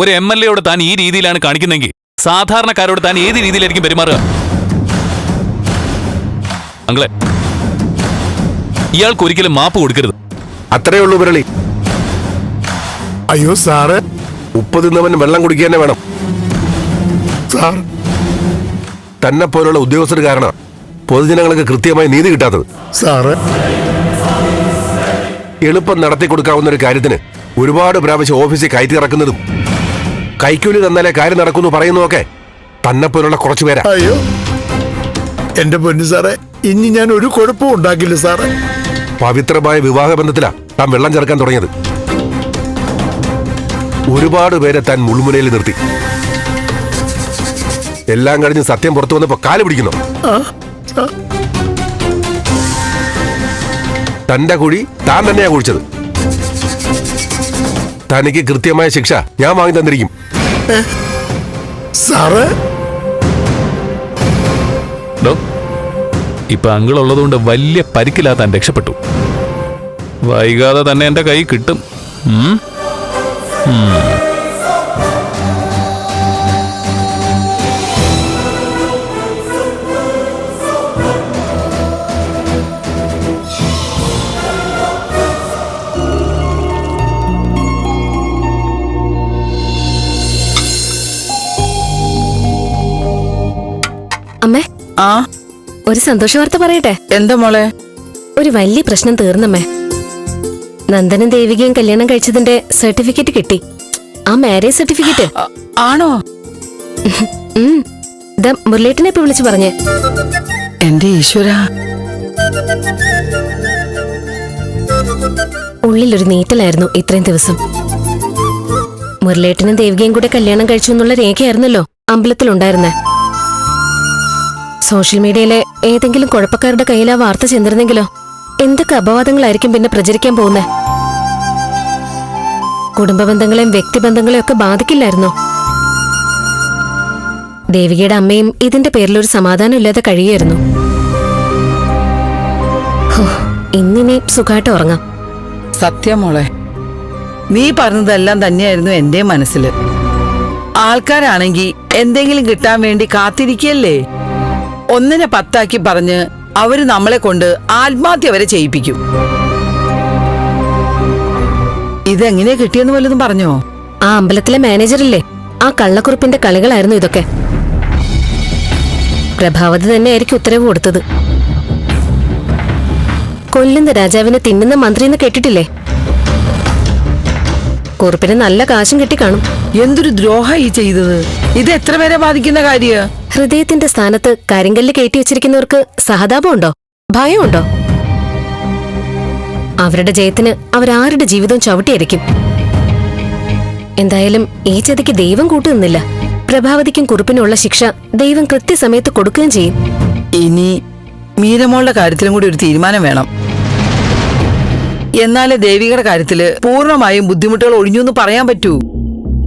ഒരു M L എയോട് താൻ ഈ രീതിയിലാണ് കാണിക്കുന്നതെങ്കിൽ സാധാരണക്കാരോട് താൻ ഏത് രീതിയിലായിരിക്കും പെരുമാറുക? അങ്ങളെ ഇയാൾക്ക് ഒരിക്കലും മാപ്പ് കൊടുക്കരുത്. അത്രേ ഉള്ളൂ മുരളി. അയ്യോ സാറ് ഉപ്പ് തിന്നവൻ വെള്ളം കുടിക്കുക തന്നെ വേണം. സാർ തന്നെ പോലുള്ള ഉദ്യോഗസ്ഥർ കാരണം പൊതുജനങ്ങൾക്ക് കൃത്യമായി നീതി കിട്ടാത്തത്. സാറ്. എളുപ്പം നടത്തി കൊടുക്കാവുന്ന ഒരു കാര്യത്തിന് ഒരുപാട് പ്രാവശ്യം ഓഫീസിൽ കയറ്റി ഇറക്കുന്നതും കൈക്കൂലി തന്നാലേ കാര്യം നടക്കുന്നു പറയുന്നതൊക്കെ തന്നെ പോലുള്ള കുറച്ചു പേരാ. അയ്യോ. എന്റെ പൊന്നു സാറേ ഇനി ഞാൻ ഒരു കുഴപ്പവും ഉണ്ടാക്കില്ല സാറേ. പവിത്രമായ വിവാഹ ബന്ധത്തിലാ താൻ വെള്ളം ചേർക്കാൻ തുടങ്ങിയത്. ഒരുപാട് പേരെ താൻ മുൾമുനയിൽ നിർത്തി. എല്ലാം കഴിഞ്ഞ് സത്യം പുറത്തു വന്നപ്പോ കാൽ പിടിക്കുന്നു. തന്റെ കുഴി താൻ തന്നെയാ കുഴിച്ചത്. തനിക്ക് കൃത്യമായ ശിക്ഷ ഞാൻ വാങ്ങി തന്നിരിക്കും. സാറ്? ഇപ്പൊ അങ്കിൾ ഉള്ളതുകൊണ്ട് വലിയ പരിക്കില്ലാത്ത താൻ രക്ഷപ്പെട്ടു. വൈകാതെ തന്നെ എന്റെ കൈ കിട്ടും. ഉം? ആ. ഒരു സന്തോഷ വാർത്ത പറയട്ടെ? എന്താ മോളെ? ഒരു വലിയ പ്രശ്നം തീർന്നമ്മേ. നന്ദനും ദേവികയും കല്യാണം കഴിച്ചതിന്റെ സർട്ടിഫിക്കറ്റ് കിട്ടി. ആ മാരേജ് സർട്ടിഫിക്കറ്റ് ആണോ? മുരളീട്ടനെ ഇപ്പൊ വിളിച്ചു പറഞ്ഞേ. എന്റെ ഈശ്വര. ഉള്ളിലൊരു നീറ്റലായിരുന്നു ഇത്രയും ദിവസം. മുരളേട്ടനും ദേവികയും കൂടെ കല്യാണം കഴിച്ചു എന്നുള്ള രേഖയായിരുന്നല്ലോ അമ്പലത്തിലുണ്ടായിരുന്നെ. സോഷ്യൽ മീഡിയയിലെ ഏതെങ്കിലും കുഴപ്പക്കാരുടെ കയ്യിൽ ആ വാർത്ത ചെന്നിരുന്നെങ്കിലോ? എന്തൊക്കെ അപവാദങ്ങളായിരിക്കും പിന്നെ പ്രചരിക്കാൻ പോകുന്നേ? കുടുംബ ബന്ധങ്ങളെയും വ്യക്തിബന്ധങ്ങളെയും ഒക്കെ ബാധിക്കില്ലായിരുന്നോ? ദേവികയുടെ അമ്മയും ഇതിന്റെ പേരിൽ ഒരു സമാധാനം ഇല്ലാതെ കഴിയുമായിരുന്നു ഇന്നിനെ സുഖമായിട്ട് ഉറങ്ങാം. സത്യം മോളെ നീ പറഞ്ഞതെല്ലാം തന്നെയായിരുന്നു എന്റെ മനസ്സിൽ ആൾക്കാരാണെങ്കിൽ എന്തെങ്കിലും കിട്ടാൻ വേണ്ടി കാത്തിരിക്കല്ലേ? ഒന്നിനെ പത്താക്കി പറഞ്ഞ് അവർ നമ്മളെ കൊണ്ട് ആത്മഹത്യ വരെ ചെയ്യിപ്പിക്കും. ഇതെങ്ങനെയാ കിട്ടിയെന്ന് വല്ലതും പറഞ്ഞോ? ആ അമ്പലത്തിലെ മാനേജറില്ലേ? ആ കള്ളക്കുറിപ്പിന്റെ കളികളായിരുന്നു ഇതൊക്കെ. പ്രഭാവതി തന്നെയായിരിക്കും ഉത്തരവ് കൊടുത്തത്. കൊല്ലുന്ന രാജാവിനെ തിന്നുന്ന മന്ത്രിന്ന് കേട്ടിട്ടില്ലേ? കുറിപ്പിന് നല്ല കാശും കിട്ടി കാണും. എന്തൊരു ദ്രോഹ ഈ ചെയ്തത്? ഇത് എത്ര പേരെ ബാധിക്കുന്ന കാര്യ? ഹൃദയത്തിന്റെ സ്ഥാനത്ത് കരിങ്കല്ല് കയറ്റി വെച്ചിരിക്കുന്നവർക്ക് സഹതാപമുണ്ടോ? ഭയമുണ്ടോ? അവരുടെ ജയത്തിന് അവരാരുടെ ജീവിതം ചവിട്ടിയായിരിക്കും എന്തായാലും ഈ ചതിക്ക് ദൈവം കൂട്ടുനിന്നില്ല പ്രഭാവതിക്കും കുറുപ്പിനുള്ള ശിക്ഷ ദൈവം കൃത്യസമയത്ത് കൊടുക്കുകയും ചെയ്യും. ഇനി മീരമോളുടെ കാര്യത്തിലും കൂടി ഒരു തീരുമാനം വേണം. എന്നാലേ ദേവികയുടെ കാര്യത്തിൽ പൂർണമായും ബുദ്ധിമുട്ടുകൾ ഒഴിഞ്ഞു എന്ന് പറയാൻ പറ്റൂ.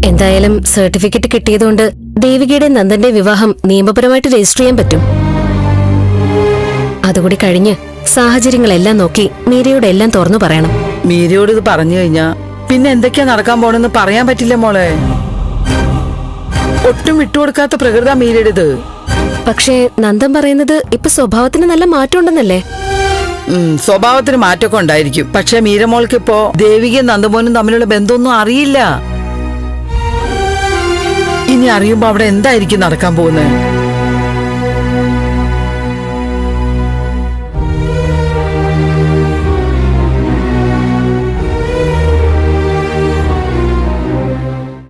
എന്തായാലും സർട്ടിഫിക്കറ്റ് കിട്ടിയതുകൊണ്ട് ദേവികയുടെ നന്ദന്റെ വിവാഹം നിയമപരമായിട്ട് രജിസ്റ്റർ ചെയ്യാൻ പറ്റും. അതുകൂടി കഴിഞ്ഞ് സാഹചര്യങ്ങളെല്ലാം നോക്കി മീരയോട് എല്ലാം തുറന്നു പറയണം. മീരയോട് ഇത് പറഞ്ഞു കഴിഞ്ഞാ പിന്നെ എന്തൊക്കെയാ നടക്കാൻ പോണെന്ന് പറയാൻ പറ്റില്ല മോളെ. ഒട്ടും വിട്ടുകൊടുക്കാത്ത പ്രകൃത മീരയുടേത്. പക്ഷേ നന്ദൻ പറയുന്നത് ഇപ്പൊ സ്വഭാവത്തിന് നല്ല മാറ്റമുണ്ടെന്നല്ലേ? സ്വഭാവത്തിന് മാറ്റമൊക്കെ ഉണ്ടായിരിക്കും. പക്ഷെ മീരമോൾക്ക് ഇപ്പോ ദേവികയും നന്ദമോനും തമ്മിലുള്ള ബന്ധമൊന്നും അറിയില്ല. ഇനി അറിയുമ്പോ അവിടെ എന്തായിരിക്കും നടക്കാൻ പോകുന്നത്?